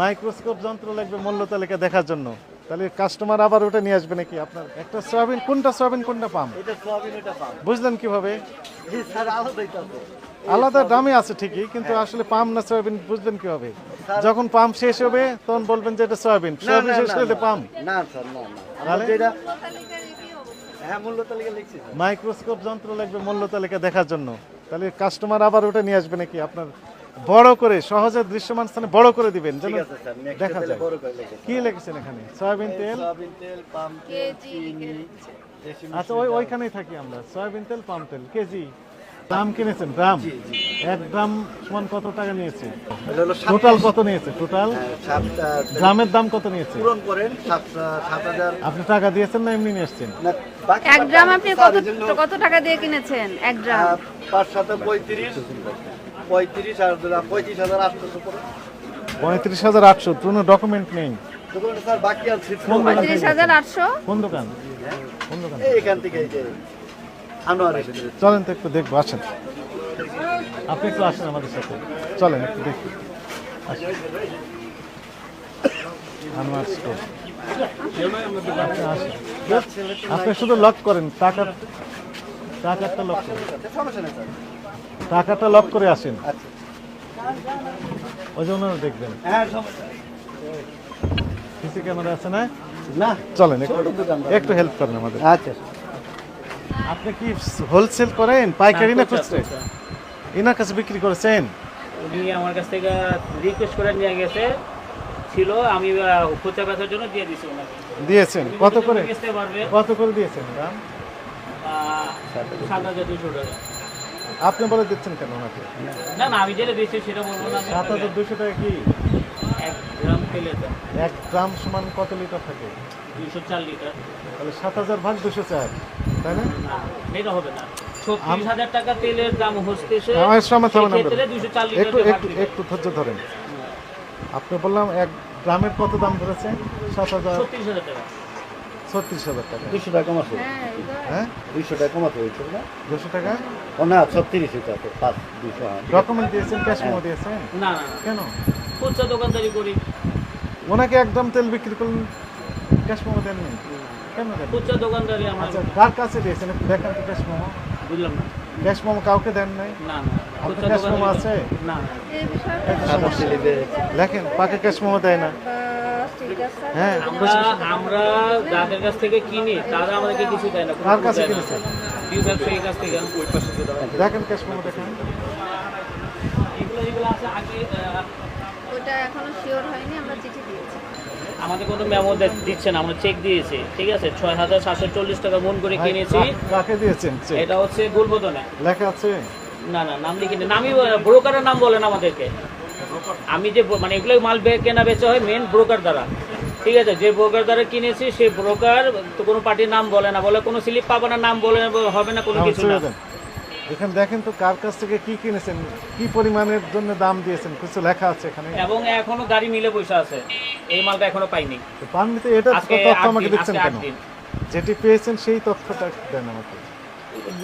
Microscope যন্ত্র লাগবে মূল্য তালিকা দেখার জন্য। তাহলে কাস্টমার আবার ওটা নিয়ে আসবে নাকি আপনার? একটা সয়াবিন কোনটা সয়াবিন কোনটা পাম? এটা সোয়াবিন এটা পাম। বুঝলেন কীভাবে? আলাদা দামে আছে ঠিকই কিন্তু আসলে পাম না সয়াবিন বুঝবেন কীভাবে? যখন পাম শেষ হবে তখন বলবেন যে এটা সয়াবিন। সয়াবিন শেষ হলে পাম। না স্যার না না। হ্যাঁ মাইক্রোস্কোপ যন্ত্র লাগবে মূল্য তালিকা দেখার জন্য। তাহলে কাস্টমার আবার ওটা নিয়ে আসবে নাকি আপনার? বড় করে সহজে দৃশ্যমান স্থানে বড় করে দিবেন যেন ঠিক আছে স্যার নেক্সট দেখা যায়। কি লিখেছেন এখানে? সয়াবিন তেল? আচ্ছা ওই ওইখানেই থাকি আমরা। সয়াবিন তেল পাম তেল কেজি। গ্রাম কিনেছেন? জি এক গ্রাম সমান কত টাকা নিয়েছে? এটা হলো সাত টোটাল কত নিয়েছে? টোটাল হ্যাঁ, গ্রামের দাম কত নিয়েছে? পূরণ করেন সাত সাত হাজার। আপনি টাকা দিয়েছেন না এমনি নিয়ে এসছেন এক গ্রাম আপনি কত কত টাকা দিয়ে কিনেছেন? এক গ্রাম। পাঁচ সাথে পঁয়ত্রিশ পঁয়ত্রিশ হাজার আটশোশো করে পঁয়ত্রিশ হাজার আটশো কোনো ডকুমেন্ট নেই। স্যার বাকি আছে পঁয়ত্রিশ হাজার আটশো? কোন দোকান? কোন দোকান? এখান থেকে আনোয়ার চলেন তো একটু দেখব আসেন। আপনি একটু আসেন আমাদের সাথে। চলেন একটু দেখি। আনোয়ার স্টোর আপনি আসেন। আপনি শুধু লক করেন টাকা টাকাটা লক করেন। সমস্যা নেই স্যার। টাকাটা লক করে আসেন। আচ্ছা। ওই জন্য দেখবেন। হ্যাঁ। সিসি ক্যামেরা আছে না? না। চলেন একটু হেল্প করেন আমাদের। আচ্ছা আপনি কি হোলসেল করেন পাইকারি না খুচরে এনার কাছে বিক্রি করেছেন? উনি আমার কাছ থেকে রিকোয়েস্ট করে নিয়ে গেছে। ছিল আমি খুচরা বেচার জন্য দিয়ে দিছি ওনাকে। দিয়েছেন। কত করে? কত করে দিয়েছেন দাম? সাত হাজার দুশো টাকা। আপনি বলে দিচ্ছেন কেন ওনাকে? না না আমি যেটা দিচ্ছি সেটা বলব না। সাত হাজার দুশো টাকা কি? এক গ্রাম এক সমান কত লিটার থাকে? দুইশো চার লিটার। তাহলে সাত হাজার ভাগ দুশো চার তাই না? এটা হবে না। ছত্রিশ হাজার টাকা তেলের দাম হচ্ছে চার একটু লিটার একটু একটু ধৈর্য ধরেন। আপনি বললাম এক গ্রামের কত দাম ধরেছেন সাত হাজার টাকা। ছত্রিশ হাজার টাকা। দুইশো টাকা কমাতে হ্যাঁ। হ্যাঁ দুইশো টাকা কমাতে হয়েছিল না? দুশো টাকা? ও না ছত্রিশ এটা তো পাঁচ হ্যাঁ। ডকুমেন্ট দিয়েছেন ক্যাশ মেমো দিয়েছেন? না কেন? খুচরা দোকানদারি করি। ওনাকে একদম তেল বিক্রি করলেন ক্যাশ মেমো দেননি? কেন দেন খুচরা দোকানদারি আমার আচ্ছা কার কাছে দিয়েছেন? দেখান তো ক্যাশ মেমো বুঝলাম না। ক্যাশ মেমো কাউকে দেন নাই? না না আপনার খুচরা cash আছে? না এই বিষয়ে লেখেন পাকে ক্যাশ মেমো দেয় না। হ্যাঁ আমরা আমরা যাদের কাছ থেকে কিনি তারা আমাদেরকে কিছু দেয় না কার কাছে কিনেছেন? ব্যবসায়ীর কাছ থেকে। দেখেন ক্যাশ মেমো দেখেন। এগুলো যেগুলো আছে আগে ওটা এখনও শিওর হয়নি আমরা চিঠি দিয়েছি। আমাদের কোনো মেমো দিচ্ছে না আমরা চেক দিয়েছি ঠিক আছে? ছয় হাজার সাতশো চল্লিশ টাকা মন করে কিনেছি। কাকে দিয়েছেন এটা হচ্ছে গুলবোধনে লেখা আছে? না না নাম লিখে নেই নামই ব্রোকারের নাম বলেন আমাদেরকে। আমি যে মানে এগুলো মাল কেনা বেচা হয় মেন ব্রোকার দ্বারা। ঠিক আছে যে ব্রোকার দ্বারা কিনেছি সেই ব্রোকার তো কোনো পার্টির নাম বলে না বলে কোনো স্লিপ পাবে না নাম বলে হবে না কোনো কিছু না। এখানে দেখেন তো কার কাছ থেকে কি কিনেছেন কি পরিমাণের জন্য দাম দিয়েছেন কিছু লেখা আছে এখানে? এবং এখনও গাড়ি মিলে পয়সা আছে এই মালটা এখনও পাইনি। পাননিতে এটা তথ্য আমাকে দিচ্ছেন কেন? যেটি পেয়েছেন সেই তথ্যটা দেন আমাকে।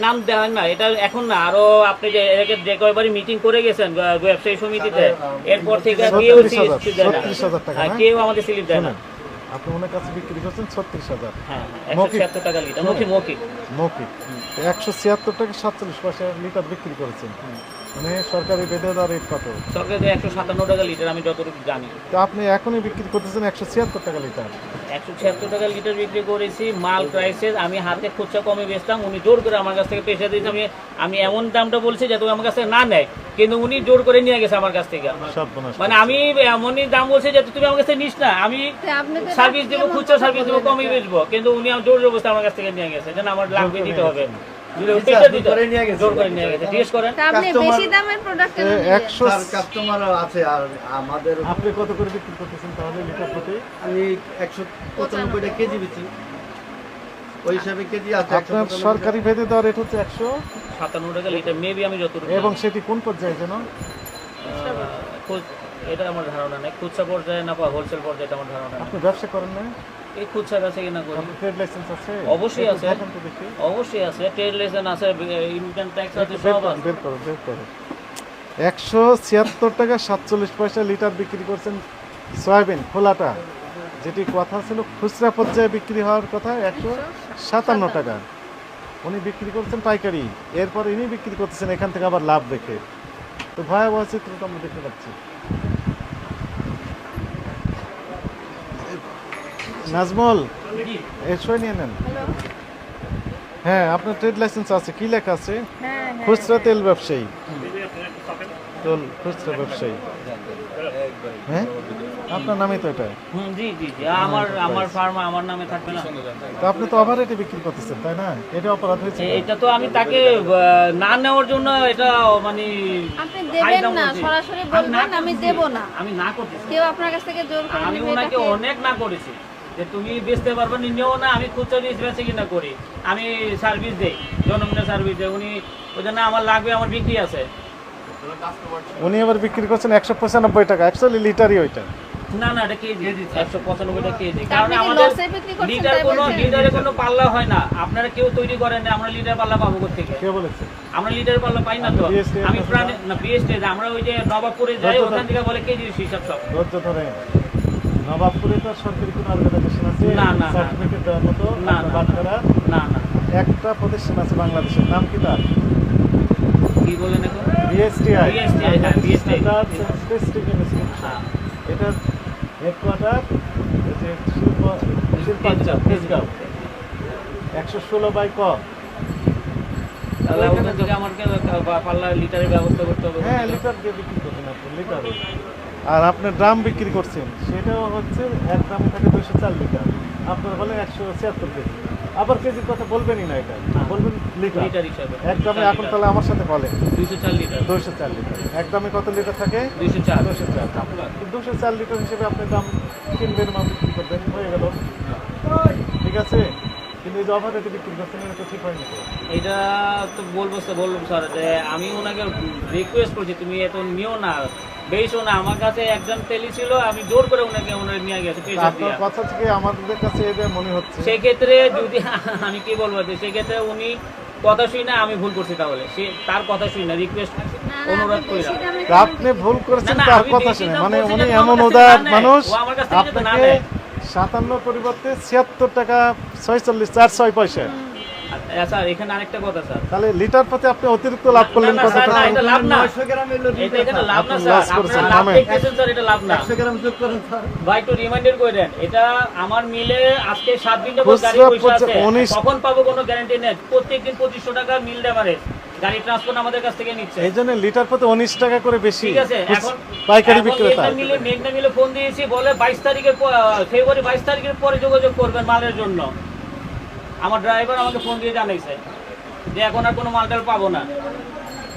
নাম দেওয়া না এটা এখন না আরও আপনি যে এর যে কয়বারই মিটিং করে গেছেন ব্যবসায়ী সমিতিতে এরপর থেকে কেউ স্লিপ দেয় না। হ্যাঁ, না? কেউ আমাদের স্লিপ দেয় না। আপনি ওনার কাছে বিক্রি করছেন ছত্রিশ হাজার। হ্যাঁ মৌখিক। মৌখিক একশো ছিয়াত্তর টাকা সাতচল্লিশ পয়সা লিটার বিক্রি করেছেন। মানে সরকারি রেট কত? সরকার একশো সাতান্ন টাকা লিটার আমি যতটুকু জানি। তো আপনি এখনই বিক্রি করতেছেন একশো ছিয়াত্তর টাকা লিটার একশো ছিয়াত্তর টাকা লিটার বিক্রি করেছি মাল প্রাইসেস আমি হাতে খুচরা কমে বেচতাম উনি জোর করে আমার কাছ থেকে পেশা দিয়েছে আমি আমি এমন দামটা বলছি যাতে আমার কাছ থেকে না নেয় কিন্তু উনি জোর করে নিয়ে গেছে আমার কাছ থেকে। মানে আমি এমনই দাম বলছি যাতে তুমি আমার কাছে নিস না আমি সার্ভিস দেবো খুচরা সার্ভিস দেবো কমই বেচবো কিন্তু উনি আমার জোর জবরদস্তি আমার কাছ থেকে নিয়ে গেছে যেন আমার লাগবে দিতে হবে। আপনি কত করে বিক্রি করতেছেন তাহলে লিটার প্রতি? আমি একশো পঁচানব্বই টাকা কেজি ওই হিসাবে কেজি আছে আপনার সরকারি ভেদে দেওয়া রেট হচ্ছে একশো। সাতান্ন টাকা লিটার মেবি আমি যতটুকু এবং সেটি কোন পর্যায়ে যেন? এটা আমার ধারণা নেই। খুচরা পর্যায়ে না বা হোলসেল পর্যায়ে এটা আমার ধারণা নেই। আপনি ব্যবসা করেন না এই খুচরা বেচে কিনা করি। ট্রেড লাইসেন্স আছে? অবশ্যই আছে। অবশ্যই আছে। ট্রেড লাইসেন্স আছে ইনকাম ট্যাক্স আছে সব আছে। বের করো বের করো। একশো ছিয়াত্তর টাকা সাতচল্লিশ পয়সা লিটার বিক্রি করছেন সয়াবিন খোলাটা। যেটি কথা ছিল খুচরা পর্যায়ে বিক্রি হওয়ার কথা একশো সাতান্ন টাকা। উনি বিক্রি করছেন পাইকারি। এরপর ইনি বিক্রি করতেছেন এখান থেকে আবার লাভ দেখে। তো ভয়াবহ চিত্রটা আমরা দেখতে পাচ্ছি। নাজমল এসই নিয়ে নেন। হ্যাঁ আপনার ট্রেড লাইসেন্স আছে কি লেখা আছে? হ্যাঁ হ্যাঁ। খুচরা তেল ব্যবসায়ী। তেল খুচরা ব্যবসায়ী। হ্যাঁ? আপনার নামই তো এটা। জি জি জি। আমার আমার ফার্মা আমার নামে থাকবে না। তো আপনি তো ওভার রেটে বিক্রি করতেছেন তাই না? এটা অপরাধ হয়েছে এটা তো আমি তাকে না নেওয়ার জন্য এটা মানে আপনি দেবেন না সরাসরি বলবেন আমি দেব না। আমি না করতেছি। কেউ আপনার কাছ থেকে জোর করে আমি ওনাকে অনেক না করেছি। যে তুমি বেচতে পারবে না নিও না আমি খুচরা জিনিস বেচে কিনা করি। আমি সার্ভিস দেই জনগণের সার্ভিস দেই। উনি ওই জন্য আমার লাগবে আমার বিক্রি আছে। উনি আবার বিক্রি করছেন একশো পঁচানব্বই টাকা অ্যাকচুয়ালি লিটারই ওইটা। না না এটা কেজি। একশো পঁচানব্বই টাকা কেজি কারণ আমাদের বিক্রি করছেন লিটার কোনো? লিটারে কোনো পাল্লা হয় না। আপনারা কেউ তৈরি করেন না আমরা লিটার পাল্লা পাবো থেকে কে বলেছে? আমরা লিটার পাল্লা পাই না তো। আমি প্রাণে না বিএসটি আমরা ওই যে নবাবপুরে যাই ওখান থেকে বলে কেজি হিসাব সব। ধরে নবাবপুরে তো সরকারি কোনো অর্গানাইজেশন আছে না, না। সার্টিফিকেট দেওয়ার মতো না। বাটখারা না না একটা প্রতিষ্ঠান আছে বাংলাদেশের নাম কি তার? কি বলেন এখন? বিএসটিআই BSTI, হ্যাঁ, BSTI টেস্টিং ইনস্টিটিউট হ্যাঁ। হেডকোয়ার্টার যে শিল্প শিল্পাঞ্চল তেজগাঁও একশো ষোলো বাই ক। তাহলে ওখান থেকে আমাকে পাল্লা লিটারের ব্যবস্থা করতে হবে। হ্যাঁ লিটার দিয়ে বিক্রি করছেন আপনি লিটার আর আপনি ড্রাম বিক্রি করছেন সেটাও হচ্ছে এক ড্রামে থাকে দুশো চার লিটার। আপনার বলে একশো ছিয়াত্তর কেজি। আবার কেজির কথা বলবেনই না এটা। বলবেন লিটার। এক ড্রামে এখন তাহলে আমার সাথে বলে দুইশো চার লিটার। দুশো চার লিটার। এক ড্রামে কত লিটার থাকে? দুইশো চার। দুশো চার। দুশো চার লিটার হিসেবে আপনি দাম কিনবেন বা বিক্রি করবেন। হয়ে গেল। ঠিক আছে? এই যে অফার রেটে বিক্রি করছেন এটা তো ঠিক হয়নি তো। এটা তো বলব স্যার বলব স্যার যে আমি ওনাকে রিকোয়েস্ট করছি তুমি এত নিও না বেশো না আমার কাছে একজন তেলি ছিল আমি জোর করে ওনাকে ওনার নিয়ে গেছি আপনার কথা থেকে আমাদের কাছে এটা মনে হচ্ছে। সেক্ষেত্রে যদি আমি কি বলব যে সেক্ষেত্রে উনি কথা শুই না আমি ভুল করছি তাহলে। সে তার কথা শুই না রিকোয়েস্ট অনুরোধ করি আপনি ভুল করেছেন তার কথা শুনে মানে উনি এমন উদার মানুষ আপনাকে। সাতান্ন পরিবর্তে ছিয়াত্তর টাকা ছয়চল্লিশ চার ছয় পয়সা। আচ্ছা, স্যার এখানে আরেকটা কথা স্যার। তাহলে লিটার প্রতি আপনি অতিরিক্ত লাভ করলেন এটা না। নয়শো গ্রাম এটা এখানে লাভ না স্যার। loss লাভ দেখতেছেন স্যার এটা লাভ না। একশো গ্রাম যোগ করেন স্যার। ভাই একটু রিমাইন্ডার করে দেন। এটা আমার মিলে আজকে সাত দিন যাবত গাড়ি পয়সা আছে। কখন পাবো কোনো গ্যারান্টি নেই। প্রত্যেকদিন পঁচিশশো টাকা মিল দেবারে গাড়ি ট্রান্সপোর্ট আমাদের কাছ থেকে নিচ্ছে। এই জন্য লিটার প্রতি উনিশ টাকা করে বেশি। ঠিক আছে এখন পাইকারি বিক্রেতা। মিলে মেঘনা মিলে ফোন দিয়েছি বলে বাইশ তারিখের ফেব্রুয়ারি বাইশ তারিখের পরে যোগাযোগ করবেন মালের জন্য। আমার ড্রাইভার আমাকে ফোন দিয়ে জানাইছে যে এখন আর কোনো মালটাল পাবো না।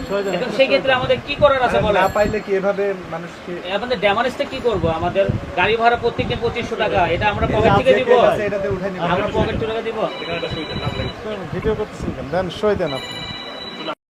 সহজে এখন সেই ক্ষেত্রে আমাদের কি করার আছে বলে না পাইলে কি এভাবে মানুষকে আমাদের ড্যামারেজটা কি করব? আমাদের গাড়ি ভাড়া প্রত্যেকদিন পঁচিশশো টাকা এটা আমরা পকেট থেকে দিব। এটাতে আমরা পকেট থেকে দিব। ভিডিও করতেছেন দেন সই দেন আপনি।